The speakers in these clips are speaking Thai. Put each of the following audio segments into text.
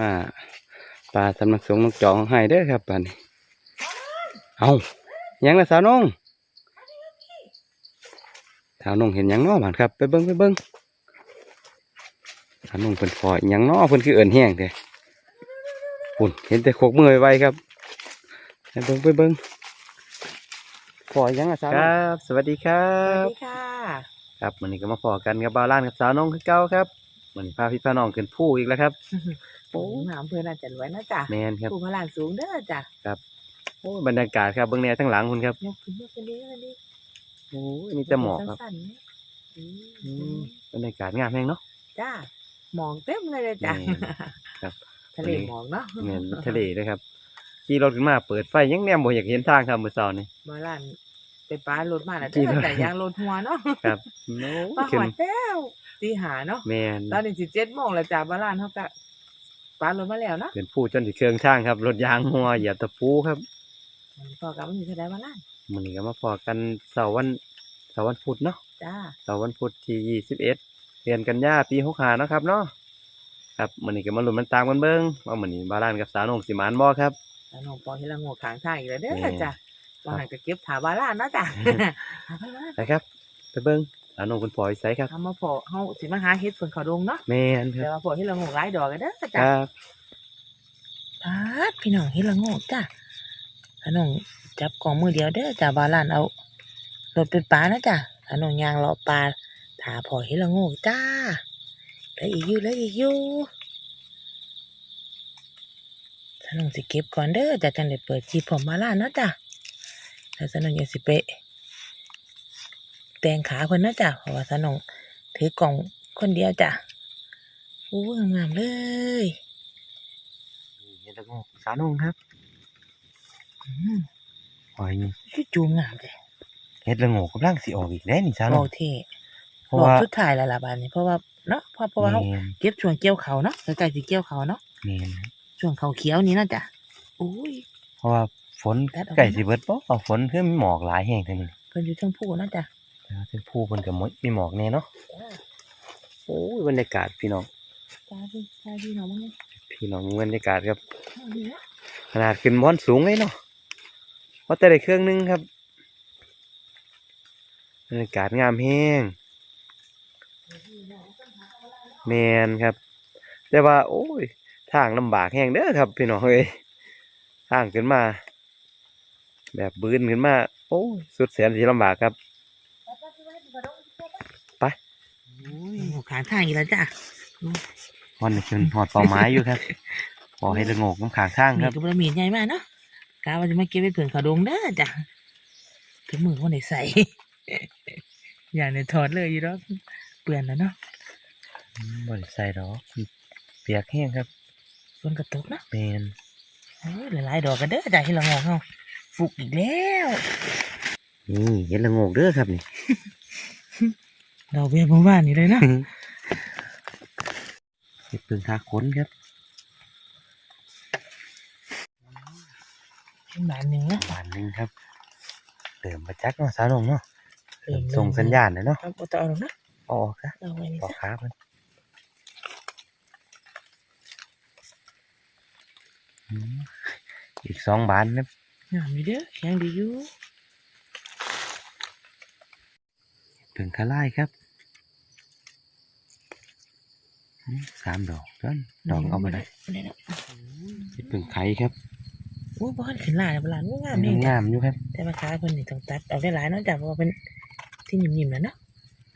มาปลาสำนักสงฆ์นกจองให้เด้อครับป่านนี้เอาหยังละสาวนงสาวนงเห็นหยังน้อบ้านครับ ไปเบิ้งไปเบิ้งสาวนงเพิ่นฟอยหยังน้อเพิ่นคือเอินแห้งเด้ปุ่นเห็นแต่โคกมือไวๆครับไปเบิ้งไปเบิ้งฟอยหยังอะสาวนงครับ สวัสดีครัสวับ สดีค่ะ ครับวันนี้ก็มาพอกันกับบาวล้านกับสาวนงคือเก่าครับวันนี้พาพี่พาน้องขึ้นผู้อีกแล้วครับ โอ้หามเพื่อนอาจารย์ไว้นะจ๊ะแมนครับ ผู้พลานสูงเด้อจ้ะโอ้ยบรรยากาศครับเบื้องแนวทั้งหลังคุณครับยกขึ้นยกขึ้นดีขึ้นดีโอ้ยมีแต่หมอกครับสั้นๆนี่อือืมมบรรยากาศงามแห้งเนาะ จ้าหมองเต็มเลยเลยจ้ะนี่ครับทะเลหมองเนาะเหมือนทะเลเลยครับขี่รถขึ้นมาเปิดไฟยังแนมบ่อยากเห็นทางครับมื้อเช้านี่บาลานไปป้ารถมาแล้วขี่เด้รอถแต่ยางรถหัวเนาะครับโอ้มายหขึ้อนดแล้วตีหาเนาะแมนตอนนี้สิเจ็ดโมงแล้วจ้ะบาลานเขาก็ ป้ารถมาแล้วเนาะเป็นผู้จนถึงเครื่องทางครับ รถยางหัวเหยียบตะปูครับพอกลับมาถึงทะเลบาลานมื้อนี้ก็มาพอกันเสาร์วันเสาร์วันพุธเนาะจ้าเสาร์วันพุธที่21เดือนกันยาปี65เนาะครับเนาะครับมื้อนี้ก็มาลุ้นมันตามกันเบิ่งว่ามื้อนี้บาลานกับสาวนงสิมานบ่ครับแล้วน้องปอที่ละโงกขางทางอีกแล้วเด้แม่อจ้ะบางหันก็เก็บถาบาลานเนาะจ้ะหาไปบ้านไปครับไปเบิ่ง สาวนงคุณปอยไสครับทำมาพอเฮาสิมาหาเฮ็ดฝนเขาดงเนาะแม่นคเดี๋ยรับวมาพอที่ละโงกหลายดอกกันเด้อคจ้ะรับพาดพี่น้องเฮ็ดละโงกจ้ะพี่น้องจับกล่องมือเดียวเด้อจ้ะบาลานเอารถเป็นปลานะจ้ะพี่น้องยางรอปลาถาพอเฮ็ดละโงกจ้าแล้วอีกอยู่แล้วอีกอยู่พี่น้องสิเก็บก่อนเด้อจ้ะจังได้เปิดจีบผมบาลานเนาะจ้ะแล้วพี่น้องยังสิไป แต่งขาเพิ่นนะจ้ะเพราะว่าพี่น้องถือกล่องคนเดียวจ้ะอู้งามๆเลยเฮ็ดละโงกสาวนงครับอืมปอยนี่ชื่อจูงงามเลยเฮ็ดละโงกกำลังสิออกอีกแล้วนี่สาวนโองเท่เพราะบอกว่าชุดถ่ายแล้วล่ะบานนี้เพราะว่าเนาะเพราะเพราะว่าเขาแม่นเก็บช่วงเกี่ยวเขาเนาะใกล้ๆสิเกี่ยวเขาเนาะแม่นช่วงเขาเขียวนี้นะจ๊ะอุ้ยเพราะว่าฝนตัดออกมาใกล้สิเบิดบ่เอาฝนคือมีหมอกหลายแห่งเท่านี้เพิ่นอยู่เทั้งผู้นะจ๊ะ แล้วถึงผู้เพิ่นก็มดมีหมอกแน่เนาะโอ้ยบรรยากาศพี่น้องตาดีตาดีเนาะมึงเนี่ยพี่น้องบรรยากาศครับเอาดีนะขนาดขึ้นม้อนสูงเลยเนาะเพราะแต่ได้เครื่องหนึงครับบรรยากาศงามแห้งแมนครับ แต่ว่า โอ้ยทางลำบากแห้งเด้อครับ พี่น้องเอ้ยทางขึ้นมา แบบบืนขึ้นมา โอ้ยสุดแสนสีลำบากครับ ไป อุ้ยหก ขาทางอีกแล้วจ้ะวันนี้ขึ้นหอดเป่าไม้อยู่ครับขอให้ระโงกน้ำขางข้างมีครับกระเบื้องมีดใหญ่มากเนาะกาว่าจะมาเก็บไว้เผื่อเขาดงเด้อจ้ะถึงมือวันไหนใส่ อย่างในถอดเลยอยู่แล้วเปื่อนแล้วเนาะบริใส่ดอกเปียกแห้งครับฝนกระตกเนาะเมนโอ้ยหลายๆดอกกันเด้อจ้ะที่ละงอกเฮาฟุกอีกแล้วนี่เห็นระโงกเด้อครับนี่ดอกเบี้ยเมื่อวานนี้เลยเนาะ เห็ดเปลืองทาขนครับเป็นบานหนึ่งนะบานหนึ่งครับเติมประจักษ์เนาะสาวหนงเนาะเริ่มส่งสัญญาณเลยเนาะครับบ่ต้องเอาหรอกนะเอาออกซะเอาไว้นี่ออกซะขามันอืมอีกสองบานครับงามอยู่เด้อแข็งดีอยู่เปลืองคาไล่ครับอืม สามดอกเด้อนดอกเอาไปได้ได้แล้วเห็ดเปลืองไข่ครับโอ้ยบ่ทันขึ้นหลายแล้วบ่หลานงามนี่งามๆอยู่ครับ แต่ว่าขาเพิ่นนี่ต้องตัดเอาได้หลายเนาะจ้ะเพราะว่าเป็นที่นิ่มๆแล้วเนาะ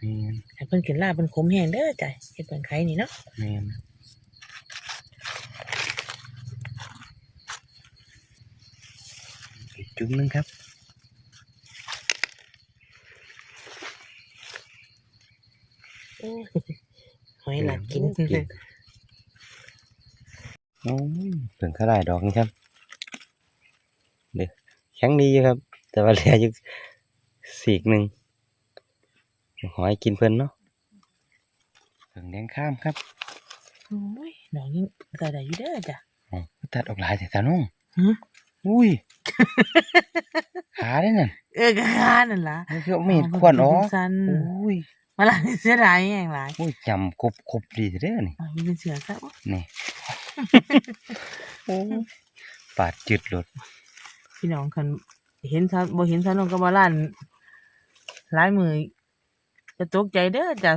แมนให้เพิ่นขึ้นลาเพิ่นคมแห้งเด้อจ้ะเฮ็ดเพิ่นไข่นี่เนาะแมนอีกจุ่มหนึงครับ โอ้ยห อยหลักกินโอ้ยเพิ่งเขาได้ดอกนี่ครับเด็กแข็งดีอยู่ครับ แต่ว่าเหลืออยู่สีกหนึ่งหอยกินเพิ่นเนาะเพิ่งแดงข้ามครับโอ้ยดอกยังก็ได้อยู่เด้อจ้ะตัดออกหลายแต่ตาน้องอุ้ยขาได้นั่นเออกะคานั่นล่ะมันคือเมีดขวนอ๋ออุ้ย มาละเสียดายแห่งหลายโอ้ยจำครบครบดีเด้อนี่อะมันเป็นเสือซะวะนี่โอ้ปาดจืดรถพี่น้องคันเห็นซะบ่เห็นซะน้องก็บ่ล้านหลายมือจะตกใจเด้อจ้ะ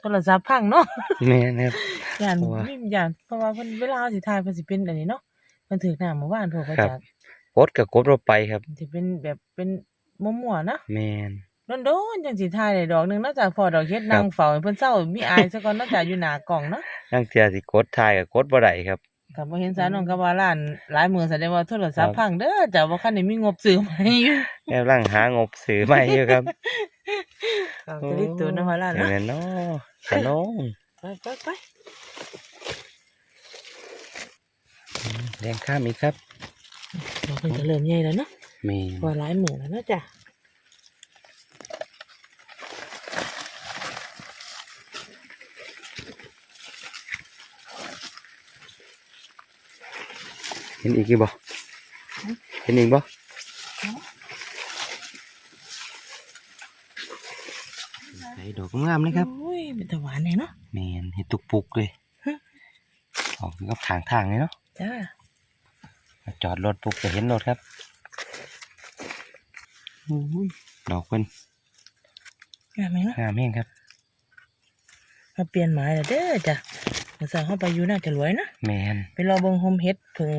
โทรศัพท์พังเนาะแม่นะครับย่านเพราะว่านี่ย่านเพราะว่าเพิ่นเวลาสิถ่ายเพิ่นสิเป็นอันนี้เนาะเพิ่นถึกน้ำเมื่อวานพวกเขาครับจะกดกับกดเราไปครับสิเป็นแบบเป็นมั่วๆเนาะแม่น โดนๆจังสิถ่ายได้ดอกหนึงเนอกจากพอดอกเฮ็ดครับนั่งเฝ้าให้เพิ่นเซามีอายซะก่อนเนอกจากอยู่หน้ากล้องเนาะนั่งเทียสิกดทายกับกดบ่ได้ครับ ก็บ่เห็นซะน้องก็ว่าล้านหลายมื้อแสดงว่าโทรศัพครัท์บพังเด้อจ้ะบ่คันได้มีงบซื้อใหม่อยู่แอบร่างหางบซื้อใหม่อยู่ครับก็จะได้ตัวนะว่าล้านเห็นเนาะไหมเนาะขนมไปไปไปแดงข้ามอีกครับเดี๋ยวเพิ่นจะเริ่มใหญ่แล้วเนาะแม่นว่าหลายมื้อแล้วเนาะจ้ะ เห็นอีกกี่บ่เห็นอีกบ่ใส่ดอกงามเลยครับโอ้ยเป็นตะหวานแน่เนาะแมนเห็ดตุกปุกเลยฮะออกกับทางทางเลยเนาะจ้ามาจอดรถปุกจะเห็นรถครับอุ้ยดอกเป็นงามไหมเนาะงามแห้งครับมาเปลี่ยนหมายแล้วเด้อจ้ะมื้อเช้าเฮาไปอยู่น่าจะรวยนะแมนไปรอเบิ่งโฮมเฮ็ดเพิ่ง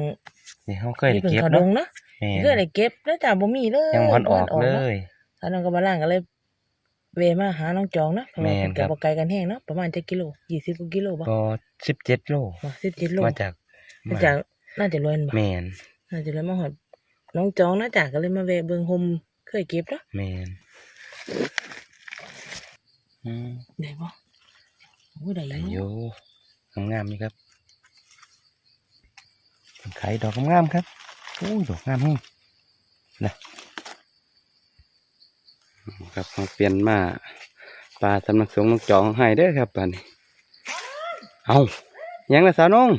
เดี๋ยวเขาเคยได้เพิ่งเก็บเขาดเนาะงเนาะแมนเคยได้เก็บแล้วจ้ะบ่มีเลยยังพันออกบ่เลทันยสาวน้องกับบ้านล่างก็เลยเวมาหาน้องจองนะเพราะว่าแม่นเพิ่นครัก็บบ่ไกลกันแฮงเนาะประมาณ7กิโล20กว่ากิโลบ่ก็สิบเจ็ดโลบ่17โลมาจากน่าจะน่าจะรวยบ่แมนน่าจะรวยมาฮอดน้องจองนะจ้ะก็เลยมาแวะเบิ่งโฮมเคยเก็บเนาะแมนอืมได้บ่โอ้ยได้อแต่ยู่อยู่งามๆนี่ครับ ไข่ดอกงามครับโอ้ดอกงามแห้งนะครับมาเปลี่ยนมาปลาสำนักสงฆ์นกจองให้เด้อครับป่านนี้เอายังละสาวนง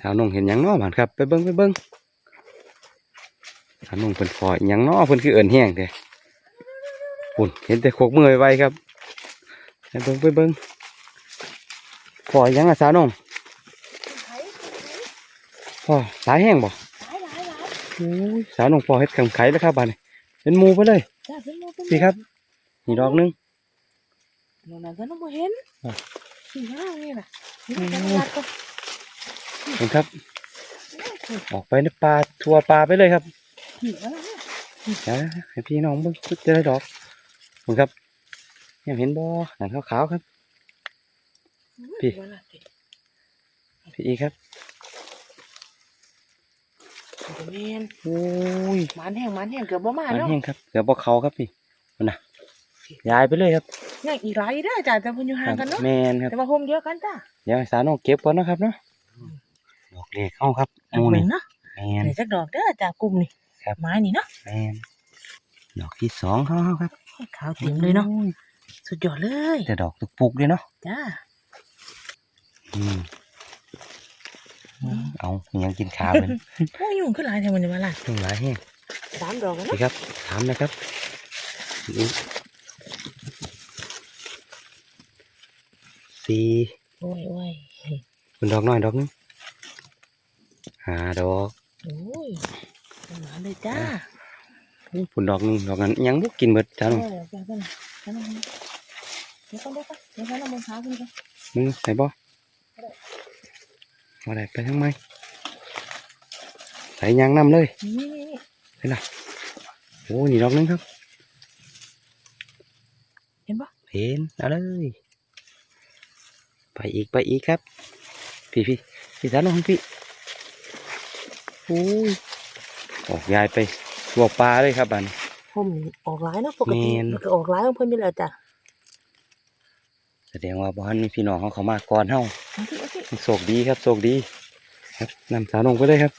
สาวนงเห็นยังน้อบ้านครับ ไปเบิ้งไปเบิ้งสาวนงเพิ่นพอหยังน้อเพิ่นคือเอิ้นแห้งเด้ปุ่นเห็นแต่โคกมือไวๆครับไปเบิ้งไปเบิ้งพอหยังละสาวนง พอสายแห้งบ่โอ้ยสาวนงพอเฮ็ดขังไข่แล้วครับบ้านนี้เป็นหมูไปเลยจ้าเพิ่นบ่เพิ่นพี่ครับนี่ดอกหนึงน้องนั้นก็บ่เห็นอะสิหานี่น่ะอืมนี่จังหวัดก็เห็นครับ ออกไปในป่าทัวป่าไปเลยครับนี่เอาล่ะเดี๋ยวให้พี่น้องเบิ่งจะได้ดอกเห็นครับยังเห็นบ่หนังขาวๆครับ พี่ว่าล่ะสิพี่อีกครับบ่ แม่นโอ้ยหมันแห้งหมันแห้งเกือบบ่มาอันเนาะแห้งครับเดี๋ยวบ่เขาครับพี่มันนะย้ายไปเลยครับยังอีกหลายเด้อจ้าแต่เพิ่นอยู่ห่างกันเนาะแมนครับแต่ว่าโฮมเดียวกันจ้าเดี๋ยวให้สาวน้องเก็บก่อนนะครับเนาะดอกเล็กเข้าครับหมูเบิ่นี่งเนาะแมนนี่จักดอกเด้อจ้ากลุ่มนี่ครับไม้นี่เนาะแมนดอกที่สองเข้าครับขาวเต็มเลยเนาะโอ้ยสุดยอดเลย แต่ดอกตุกปุกเลยเนาะจ้าอืม เอายังกินขาเป็นโอ้ยยุ่งขึ้นหลายแท้มันจะมาล่ะต้องหลายแห้งสามดอกแล้วเนาะนี่ครับ ถามนะครับนี่สี่โอ้ยโอ้ยเป็นดอกน้อยดอกหนึงห้าดอกโอ้ยหมาเลยจ้าผุนดอกหนึงดอกนั้นยังบุกกินเบิดจ้าเอน้องอจ้าเพิ่นน่ะจ้าน้องเดี๋ยวก่อนเดี๋ยวก่อนเดี๋ยวก่อนเอามือหาเพิ่นก่อนมึงใส่บ่ มาได้ไปทั้งไหมใส่ยางน้ำเลยนี่นี่นี่เห็นล่ะโอ้นี่ดอกหนึงครับ เห็นปะเห็นเอาเลยไปอีกไปอีกครับ พี่พี่พี่สาวน้องพี่โอ้ยออกยายไปตัวปลาเลยครับบัดนผมนี่ออกหลายเนาะปกติแม่นมันก็ออกหลายของเพิ่นอยู่แล้วจ้ะแสดงว่าบ้านมีพี่น้องเขาเขามาก่อนเฮาเอาสิเอาสิ โชคดีครับโชคดีครับนำสาวน้องไปเลยครับ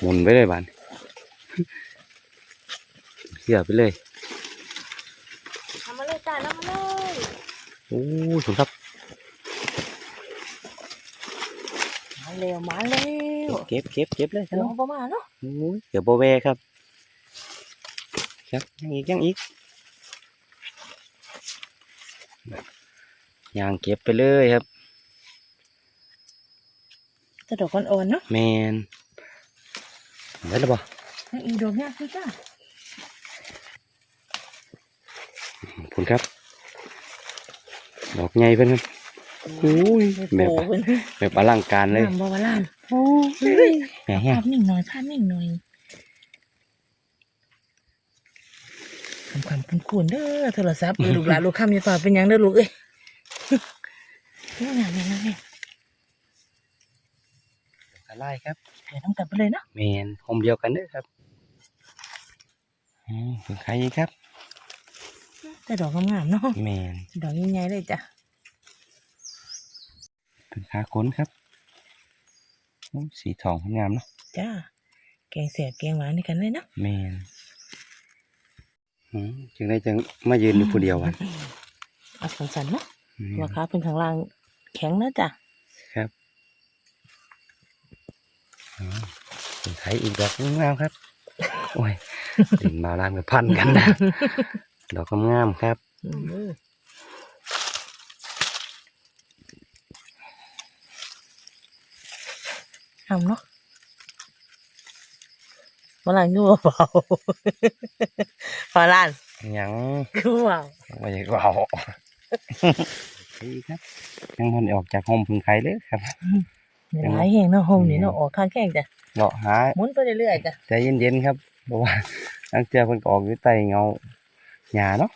หมุนไปเลยบานเขี่ยไปเลยทำมาเลยจ้าทำมาเลยโอ้ยสุดครับมาเร็วมาเร็วเก็บเก็บเก็บเลยเดี๋ยวเอาประมาณเนาะโอ้ยเดี๋ยวโบเวครับโอเคครับยังอีกยังอีก ย่างเก็บไปเลยครับแต่ดอกอ่อนๆเนาะแมนได้แล้วบ่ยังอีกดอกเนี่ยคือจ้าขอบคุณครับ ดอกใหญ่เพิ่นครับอุ้ยแบบโอ้โหเพิ่นแบบอลังการเลยน้ำบ่ว่าล้านโอ้ยแหมภาพนิ่งหน่อยภาพนิ่งหน่อยคำคำคุณคุณเด้อโทรศัพท์เออลูกหลานลูกคำอย่าฝ่าเป็นหยังเด้อลูกเอ้ย นี่งานนี่งานนี่อะไรครับเดี๋ยวต้องกลับไปเลยเนาะแมนโฮมเดียวกันเด้อครับอืมเป็นใครอีกครับ แต่ดอกงามๆเนาะแมนดอกใหญ่ๆเลยจ้ะเป็นขาค้นครับโอ้ยสีทองงามเนาะจ้าแกงแสบแกงหวานนี่กันเลยเนาะแมนอืมจึงได้จังมายืนอยู่ผู้เดียววันเอาสันๆเนาะอืมราคาเป็นข้างล่าง แข็งนะจ้ะครับอืมเป็นไทยอีกดอกงามๆครับ โอ้ยดินมาลานกับพันกันนะ ดอกงามๆครับอืมทำเนาะมาลังอยู่เปล่าพอล้านยังคือเปล่าว่าอยากเอาดีครับยังมันออกจากห้องพึ่งไข่เลยครับมีหลายแห่งเนาะโฮมนี่เนาะออกข้างแข้งจ้ะเลาะหาหมุนไปเรื่อยๆจ้ะใจเย็นๆครับเพราะว่าตั้งเจอเพิ่นก็ออกอยู่ใต้เงาหญ้าเนาะ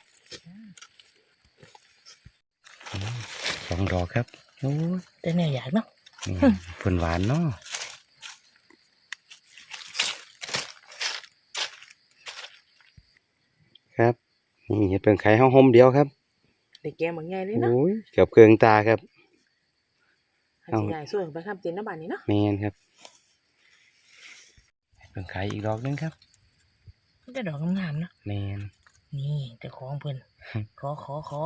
อืมสองดอกครับโอ้ยแต่แนวอยากเนาะอืมเพิ่นหวานเนาะครับนี่เห็ดเปิงไข่ห้องห่มเดียวครับ เด็กแกงบางใหญ่เลยเนาะโอ้ยเกือบเคืองตาครับ ให้สิใหญ่ส่วนไปทำเจนน้ำบานนี้เนาะแมนครับเห็ดเปิงไข่อีกดอกหนึงครับ มันจะดอกงามๆเนาะแมน นี่แต่ของเพิ่นฮึ ขอขอขอ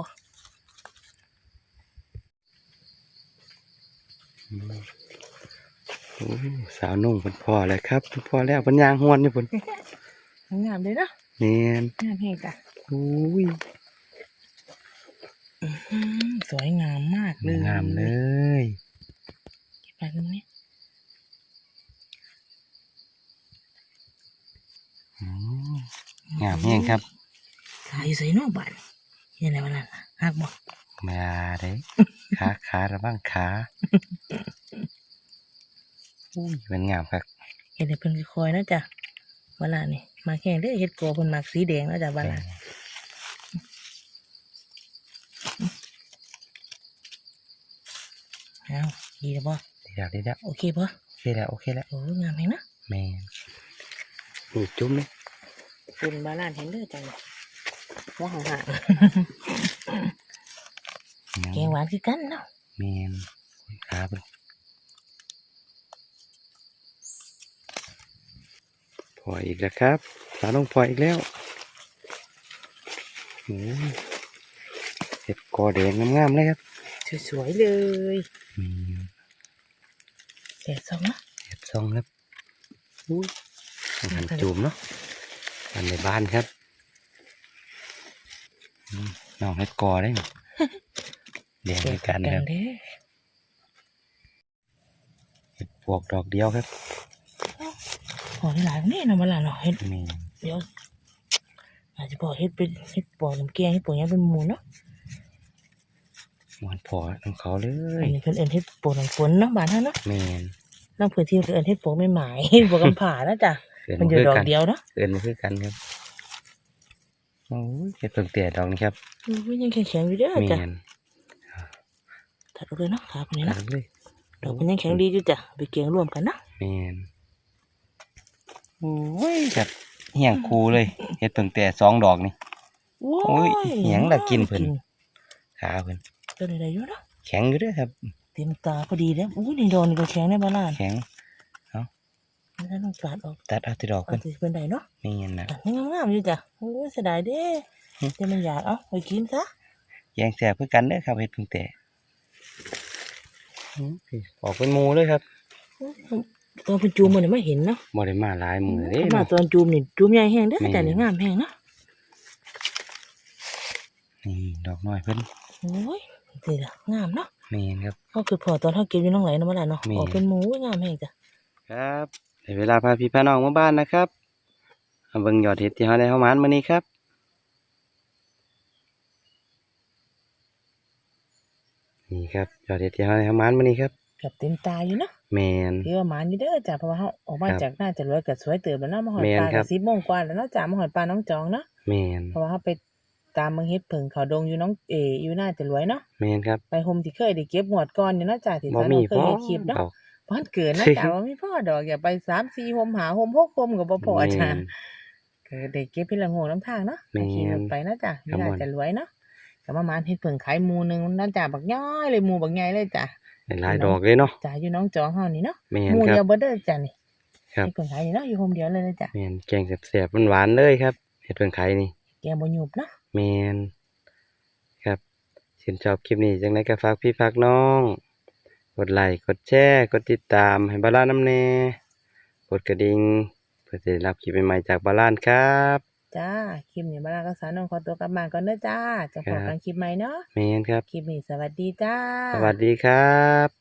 อืมโอ้สาวนุ่งเพิ่นพอแล้วครับเพิ่นพอแล้วเพิ่นยางหวนนี่เพิ่นงามเลยเนาะแมนงามแห่งจ้ะ โอ้ย อืมสวยงามมากเลยงามเลยเก็บไปตรงนี้อืมงามแห้งครับขายอยู่ใส่เนอกบ้านเห็นอะไรมาล่ะหักบ่มาเด้ขาขาระบ้างขาอุ้ยมันงามครับเห็นแต่เพิ่นคอยๆนะจ้ะเวลานี่มาแข่งเด้อเฮ็ดกลัวเพิ่นมักสีแดงนะจ้ะเวลา อาดีแล้วบ่ดีแล้วดีแล้วโอเคบ่โอเคแล้วโอเคแล้วโอ้งามแฮงนะแมนนี่จุ้มเลยคุณบาลานเห็นเด้อจังว่าห่างๆแกงหวานคือกันเนาะแมนขาเป็นพออีกแล้วครับสาวน้องพออีกแล้วโอ้ยเห็ดกอแดงงามๆเลยครับ สวยๆเลยอืมแสบซองเนาะเห็ดซองครับอุ้ยอาหารจูมเนาะอันในบ้านครับอืมน้องเห็ดกอได้ไหมเลี้ยงด้วยกันครับเด้อเห็ดปวกดอกเดียวครับขอได้หลายนี่เนาะบาลานเนาะเฮ็ดแมนเดี๋ยวอาจจะบอกเฮ็ดเป็นเฮ็ดปอกน้ำแกงเฮ็ดปอกหยังเป็นหมูเนาะ หวานพอของเขาเลอัยนนี้เพิ่นเอิ้นเฮ็ดปอกน้ำฝนเนาะบ้านเฮาเนาะแมนนอกพื้นที่เพิ่นเอิ้นเฮ็ดปอกไม่หมายเฮ็ดปอกกำผานะจ้ะเกินมันมาอยู่คือดอกกันเดียวเนาะเกินมาคือกันครับโอ้ยเห็ดเพิ่งเตี่ยดอกนี้ครับอุ้ยยังแข็งๆอยู่เด้อแมจ้ะนตัดออกเลยเนาะขาพวกนี้ตัเนาะดเลยดอกมันยังแข็งดีอยู่จ้ะไปเกียงรวมกันเนาะแมนโอ้ยจัดเหี่ยงคูเลยเห็ดเพิ่งเตี่ยสองดอกนี่โอ้โอ้ยหยังล่ะกินเพิ่นขาเพิ่น ตัวใดๆอยู่นะแข็งอยู่ด้วยครับเต็มตาพอดีแล้วอุ้ยนี่ดอนก็แข็งได้บ้านแข็งมันจะต้องตัดออกตัดเอาที่ดอกเอาเพิ่นเป็นไดเนาะแมนนะอะยังงามๆอยู่จ้ะโอ้ยเสียดายเด้หึแต่มันอยากเอาไปกินซะแยงแสบเพื่อกันเด้อครับเห็ดพิ่งเตี่ยอืมอกเป็นมูเลยครับตอนเป็นจูมมันไม่เห็นเนาะบ่ได้มาหลายมือเด้มาตอนจูมนี่จูมใหญ่แห้งเด้อแม่นแต่นี่งามแห้งเนาะนี่ดอกน้อยเพิ่นโอ้ย สิล่ะงามเนาะแม่นครับเขาคือพอตอนเฮาเก็บอยู่น้องไหลเนาะมาล่ะเนาะแม่ ออกเป็นหมูงามแฮงจ้ะครับได้เวลาพาพี่พาน้องมาบ้านนะครับเอาเบิ่งยอดเห็ดที่เฮาได้เฮาหมานมื้อนี้ครับนี่ครับยอดเห็ดที่เฮาได้เฮาหมานมื้อนี้ครับกับเต็มตาอยู่เนาะแม่นพี่ว่าหมานอยู่เด้อจ้ะเพราะว่าเฮาออกมาครับจากน่าจะรวยก็สวยเติบแล้วเนาะมาหอดแม่นปลาครัก็บ10โมงกว่าแล้วเนาะจ้ะมาหอดปลาน้องจองเนาะแม่นเพราะว่าเฮาไป ตามเมืองเฮ็ดเพิ่งเขาดงอยู่น้องเออยู่น่าจะรวยเนาะแม่นครับไปโฮมที่เคยได้เก็บงวดก่อนอยู่เนาะจ้ะที่บ่ท่านมีเคยพ่อเฮ็ดคลิปเนาะเอาบ้านเกิดนะจ๊ะว่ามีพ่อดอกอย่าไปสามสี่โฮมหาโฮมหกโฮมกับบ่พอจ้ะแม่น ก็ได้เก็บพี่ละงงน้ำทางเนาะแม่นขี่รถไปนะจ๊ะครับนี่น่าผม จะรวยเนาะก็ประมาณเฮ็ดเพิ่งขายหมูหนึงนั่นจ้ะบักย้อยเลยหมูบักใหญ่เลยจ้ะได้หลายดอกเลยเนาะจ้ะอยู่น้องจองเฮานี่เนาะแม่หนมูคเดียรัวบ บ่เด้อจ้ะนี่ครับ เฮ็ดเพิ่งขายนี่เนาะอยู่โฮมเดียวเลยนะจ้ะแม่นแกงแซ่บๆหวานๆเลยครับเห็ดเพิ่งไข่นี่แกบ่หยุบเนาะ แม่นครับชื่นชอบคลิปนี้จังไดก็ฝากพี่ฝากน้อง กดไลค์กดแชร์กดติดตามให้บาลานน้ำแน่กดกระดิ่งเพื่อจะได้รับคลิปใหม่ๆจากบาลานครับจ้าคลิปนี้บาลาก็สาวน้องขอตัวกลับบ้านก่อนเด้อจ้าจะพบกันคลิปใหม่เนาะแม่นครับคลิปนี้สวัสดีจ้า สวัสดีครับ